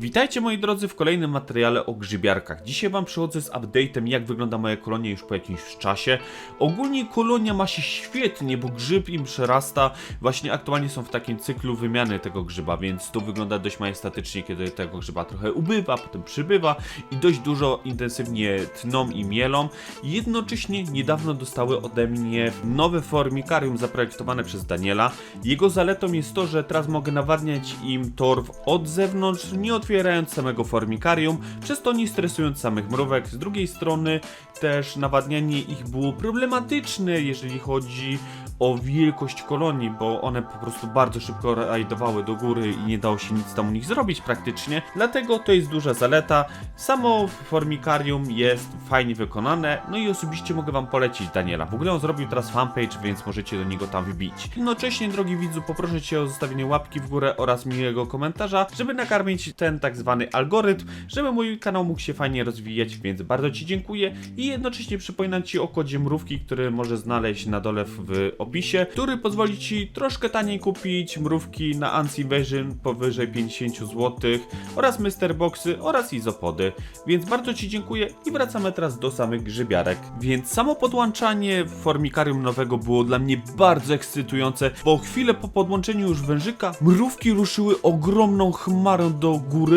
Witajcie moi drodzy w kolejnym materiale o grzybiarkach. Dzisiaj wam przychodzę z update'em jak wygląda moja kolonia już po jakimś czasie. Ogólnie kolonia ma się świetnie, bo grzyb im przerasta. Właśnie aktualnie są w takim cyklu wymiany tego grzyba, więc to wygląda dość majestatycznie, kiedy tego grzyba trochę ubywa, potem przybywa i dość dużo intensywnie tną i mielą. Jednocześnie niedawno dostały ode mnie nowe formikarium zaprojektowane przez Daniela. Jego zaletą jest to, że teraz mogę nawadniać im torf od zewnątrz, nie otwierając samego formikarium, przez to nie stresując samych mrówek. Z drugiej strony też nawadnianie ich było problematyczne, jeżeli chodzi o wielkość kolonii, bo one po prostu bardzo szybko rajdowały do góry i nie dało się nic tam u nich zrobić praktycznie. Dlatego to jest duża zaleta. Samo formikarium jest fajnie wykonane, no i osobiście mogę wam polecić Daniela. W ogóle on zrobił teraz fanpage, więc możecie do niego tam wbić. Jednocześnie, drogi widzu, poproszę cię o zostawienie łapki w górę oraz miłego komentarza, żeby nakarmić ten tak zwany algorytm, żeby mój kanał mógł się fajnie rozwijać, więc bardzo ci dziękuję i jednocześnie przypominam ci o kodzie mrówki, który możesz znaleźć na dole w opisie, który pozwoli ci troszkę taniej kupić mrówki na Anti-Version powyżej 50 zł oraz Mr. Boxy oraz izopody. Więc bardzo ci dziękuję i wracamy teraz do samych grzybiarek. Więc samo podłączanie formikarium nowego było dla mnie bardzo ekscytujące, bo chwilę po podłączeniu już wężyka mrówki ruszyły ogromną chmarą do góry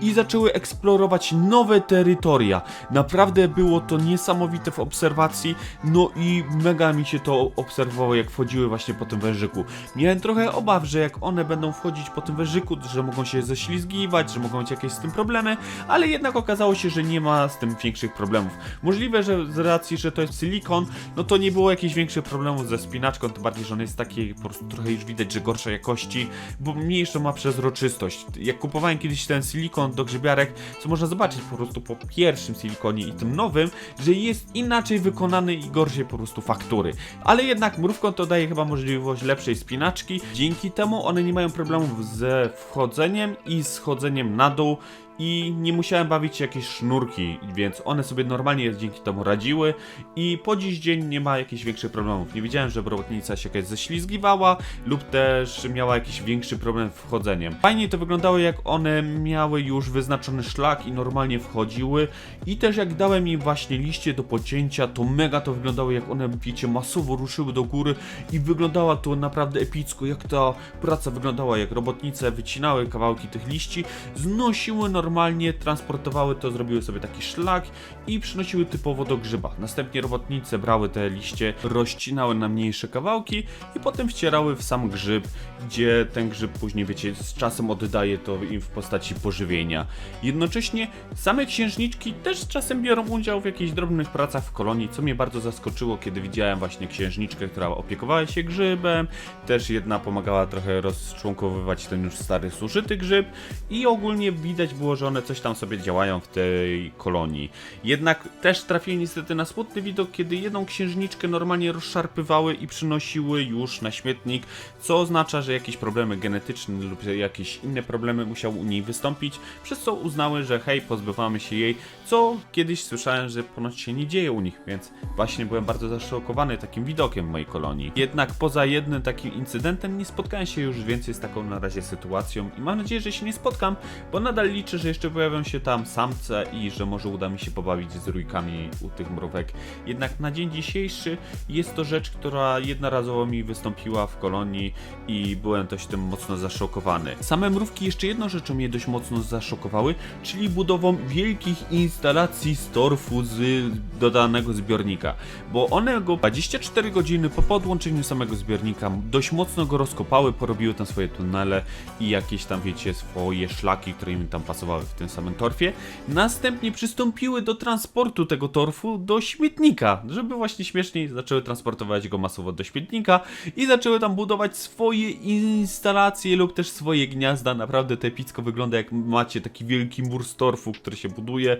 i zaczęły eksplorować nowe terytoria. Naprawdę było to niesamowite w obserwacji, no i mega mi się to obserwowało, jak wchodziły właśnie po tym wężyku. Miałem trochę obaw, że jak one będą wchodzić po tym wężyku, że mogą się ześlizgiwać, że mogą mieć jakieś z tym problemy, ale jednak okazało się, że nie ma z tym większych problemów. Możliwe, że z racji, że to jest silikon, no to nie było jakichś większych problemów ze spinaczką, tym bardziej, że on jest taki po prostu trochę już widać, że gorszej jakości, bo mniejszą ma przezroczystość. Jak kupowałem kiedyś ten silikon do grzybiarek, co można zobaczyć po prostu po pierwszym silikonie i tym nowym, że jest inaczej wykonany i gorszej po prostu faktury. Ale jednak mrówką to daje chyba możliwość lepszej spinaczki. Dzięki temu one nie mają problemów ze wchodzeniem i schodzeniem na dół i nie musiałem bawić się jakieś sznurki, więc one sobie normalnie dzięki temu radziły i po dziś dzień nie ma jakichś większych problemów. Nie widziałem, żeby robotnica się jakaś ześlizgiwała lub też miała jakiś większy problem z wchodzeniem. Fajnie to wyglądało, jak one miały już wyznaczony szlak i normalnie wchodziły i też jak dałem im właśnie liście do pocięcia, to mega to wyglądało, jak one, wiecie, masowo ruszyły do góry i wyglądała to naprawdę epicko, jak ta praca wyglądała, jak robotnice wycinały kawałki tych liści, znosiły normalnie, transportowały to, zrobiły sobie taki szlak i przynosiły typowo do grzyba. Następnie robotnice brały te liście, rozcinały na mniejsze kawałki i potem wcierały w sam grzyb, gdzie ten grzyb później, wiecie, z czasem oddaje to im w postaci pożywienia. Jednocześnie same księżniczki też czasem biorą udział w jakichś drobnych pracach w kolonii, co mnie bardzo zaskoczyło, kiedy widziałem właśnie księżniczkę, która opiekowała się grzybem, też jedna pomagała trochę rozczłonkowywać ten już stary suszyty grzyb i ogólnie widać było, że one coś tam sobie działają w tej kolonii. Jednak też trafiłem niestety na smutny widok, kiedy jedną księżniczkę normalnie rozszarpywały i przynosiły już na śmietnik, co oznacza, że jakieś problemy genetyczne lub jakieś inne problemy musiały u niej wystąpić, przez co uznały, że hej, pozbywamy się jej, co kiedyś słyszałem, że ponoć się nie dzieje u nich, więc właśnie byłem bardzo zaszokowany takim widokiem mojej kolonii. Jednak poza jednym takim incydentem nie spotkałem się już więcej z taką na razie sytuacją i mam nadzieję, że się nie spotkam, bo nadal liczę, że jeszcze pojawią się tam samce i że może uda mi się pobawić z rójkami u tych mrówek. Jednak na dzień dzisiejszy jest to rzecz, która jednorazowo mi wystąpiła w kolonii i byłem dość tym mocno zaszokowany. Same mrówki jeszcze jedną rzeczą mnie dość mocno zaszokowały, czyli budową wielkich instalacji z torfu z dodanego zbiornika, bo one go 24 godziny po podłączeniu samego zbiornika dość mocno go rozkopały, porobiły tam swoje tunele i jakieś tam, wiecie, swoje szlaki, które im tam pasowały w tym samym torfie. Następnie przystąpiły do transportu tego torfu do śmietnika, żeby właśnie śmieszniej zaczęły transportować go masowo do śmietnika i zaczęły tam budować swoje instalacje lub też swoje gniazda. Naprawdę to epicko wygląda, jak macie taki wielki mur z torfu, który się buduje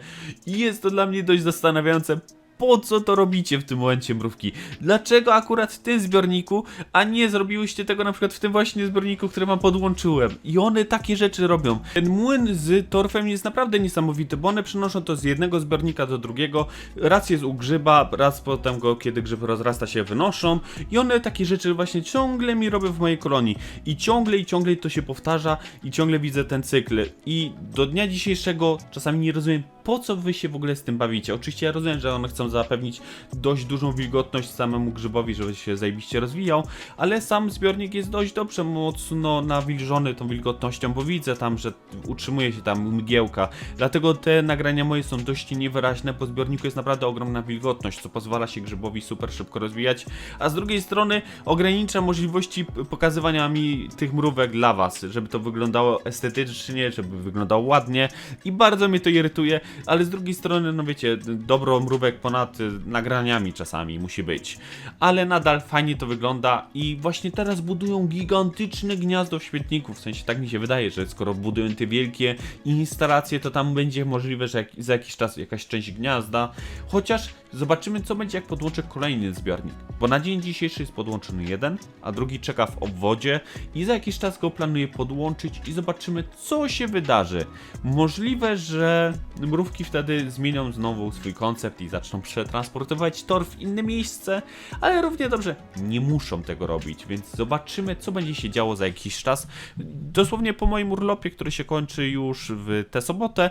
i jest to dla mnie dość zastanawiające. Po co to robicie w tym momencie, mrówki? Dlaczego akurat w tym zbiorniku, a nie zrobiłyście tego na przykład w tym właśnie zbiorniku, który wam podłączyłem? I one takie rzeczy robią. Ten młyn z torfem jest naprawdę niesamowity, bo one przenoszą to z jednego zbiornika do drugiego. Raz jest u grzyba, raz potem go, kiedy grzyb rozrasta się, wynoszą. I one takie rzeczy właśnie ciągle mi robią w mojej kolonii. I ciągle i ciągle to się powtarza i ciągle widzę ten cykl. I do dnia dzisiejszego czasami nie rozumiem, po co wy się w ogóle z tym bawicie. Oczywiście ja rozumiem, że one chcą zapewnić dość dużą wilgotność samemu grzybowi, żeby się zajebiście rozwijał, ale sam zbiornik jest dość dobrze mocno nawilżony tą wilgotnością, bo widzę tam, że utrzymuje się tam mgiełka. Dlatego te nagrania moje są dość niewyraźne, bo zbiorniku jest naprawdę ogromna wilgotność, co pozwala się grzybowi super szybko rozwijać, a z drugiej strony ogranicza możliwości pokazywania mi tych mrówek dla was, żeby to wyglądało estetycznie, żeby wyglądało ładnie i bardzo mnie to irytuje, ale z drugiej strony, no wiecie, dobro mrówek ponad y, nagraniami czasami musi być. Ale nadal fajnie to wygląda i właśnie teraz budują gigantyczne gniazdo w śmietniku, w sensie tak mi się wydaje, że skoro budują te wielkie instalacje, to tam będzie możliwe, że jak, za jakiś czas jakaś część gniazda, chociaż zobaczymy co będzie jak podłączę kolejny zbiornik, bo na dzień dzisiejszy jest podłączony jeden, a drugi czeka w obwodzie i za jakiś czas go planuję podłączyć i zobaczymy co się wydarzy. Możliwe, że mrówki wtedy zmienią znowu swój koncept i zaczną przetransportować tor w inne miejsce, ale równie dobrze nie muszą tego robić, więc zobaczymy co będzie się działo za jakiś czas. Dosłownie po moim urlopie, który się kończy już w tę sobotę,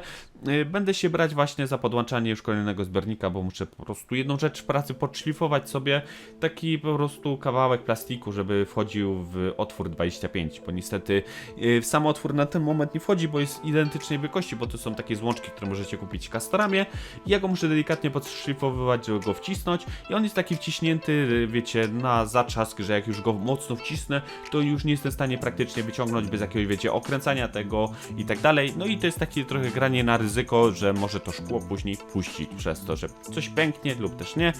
będę się brać właśnie za podłączanie już kolejnego zbiornika, bo muszę po prostu jedną rzecz pracy podszlifować sobie, taki po prostu kawałek plastiku, żeby wchodził w otwór 25, bo niestety y, w sam otwór na ten moment nie wchodzi, bo jest identycznej wielkości, bo to są takie złączki, które możecie kupić w Castoramie. Ja go muszę delikatnie podszlifowywać, żeby go wcisnąć i on jest taki wciśnięty, y, wiecie, na zaczask, że jak już go mocno wcisnę, to już nie jestem w stanie praktycznie wyciągnąć bez jakiegoś, wiecie, okręcania tego i tak dalej. No i to jest takie trochę granie na ryzyko, że może to szkło później puścić przez to, że coś pęknie lub też nie.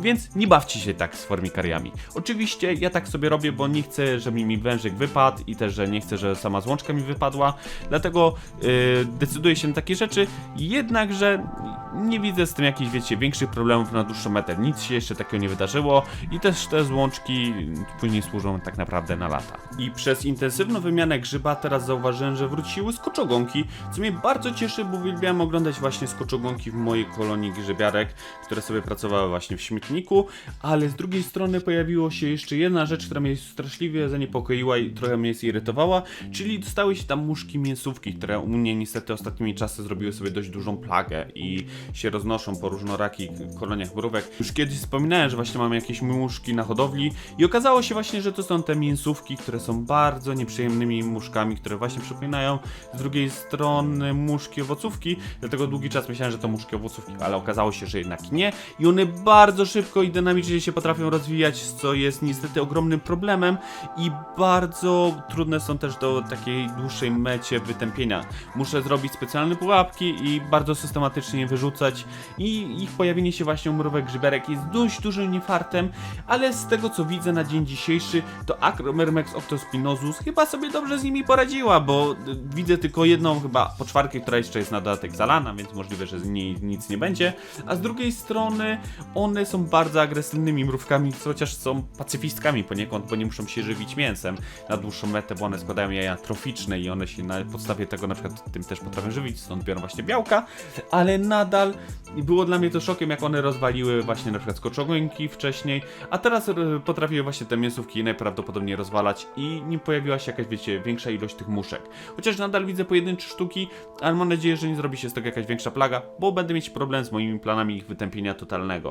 Więc nie bawcie się tak z formikariami. Oczywiście ja tak sobie robię, bo nie chcę, żeby mi wężyk wypadł i też, że nie chcę, że sama złączka mi wypadła. Dlatego yy, decyduję się na takie rzeczy. Jednakże nie widzę z tym jakichś, wiecie, większych problemów na dłuższą metę. Nic się jeszcze takiego nie wydarzyło i też te złączki później służą tak naprawdę na lata. I przez intensywną wymianę grzyba teraz zauważyłem, że wróciły skoczogonki, co mnie bardzo cieszy, bo uwielbiałem oglądać właśnie skoczogonki w mojej kolonii grzybiarek, które sobie pracowały właśnie w śmietniku, ale z drugiej strony pojawiło się jeszcze jedna rzecz, która mnie straszliwie zaniepokoiła i trochę mnie zirytowała, czyli dostały się tam muszki mięsówki, które u mnie niestety ostatnimi czasy zrobiły sobie dość dużą plagę i się roznoszą po różnorakich koloniach mrówek. Już kiedyś wspominałem, że właśnie mamy jakieś muszki na hodowli i okazało się właśnie, że to są te mięsówki, które są bardzo nieprzyjemnymi muszkami, które właśnie przypominają z drugiej strony muszki owocówki, dlatego długi czas myślałem, że to muszki owocówki, ale okazało się, że jednak nie i one bardzo szybko i dynamicznie się potrafią rozwijać, co jest niestety ogromnym problemem i bardzo trudne są też do takiej dłuższej mecie wytępienia. Muszę zrobić specjalne pułapki i bardzo systematycznie je wyrzucać. I ich pojawienie się właśnie mrówek grzyberek jest dość dużym niefartem, ale z tego co widzę na dzień dzisiejszy, to Acromermex octospinosus chyba sobie dobrze z nimi poradziła, bo y, widzę tylko jedną chyba poczwarkę, która jeszcze jest na dodatek zalana, więc możliwe, że z niej nic nie będzie, a z drugiej strony one są bardzo agresywnymi mrówkami, chociaż są pacyfistkami poniekąd, bo nie muszą się żywić mięsem. Na dłuższą metę, bo one składają jaja troficzne i one się na podstawie tego na przykład tym też potrafią żywić, stąd biorą właśnie białka, ale nadal było dla mnie to szokiem, jak one rozwaliły właśnie na przykład wcześniej, a teraz e, potrafiły właśnie te mięsówki najprawdopodobniej rozwalać i nie pojawiła się jakaś, wiecie, większa ilość tych muszek. Chociaż nadal widzę pojedyncze sztuki, ale mam nadzieję, że nie zrobi się z tego jakaś większa plaga, bo będę mieć problem z moimi planami ich wytępienia totalnego.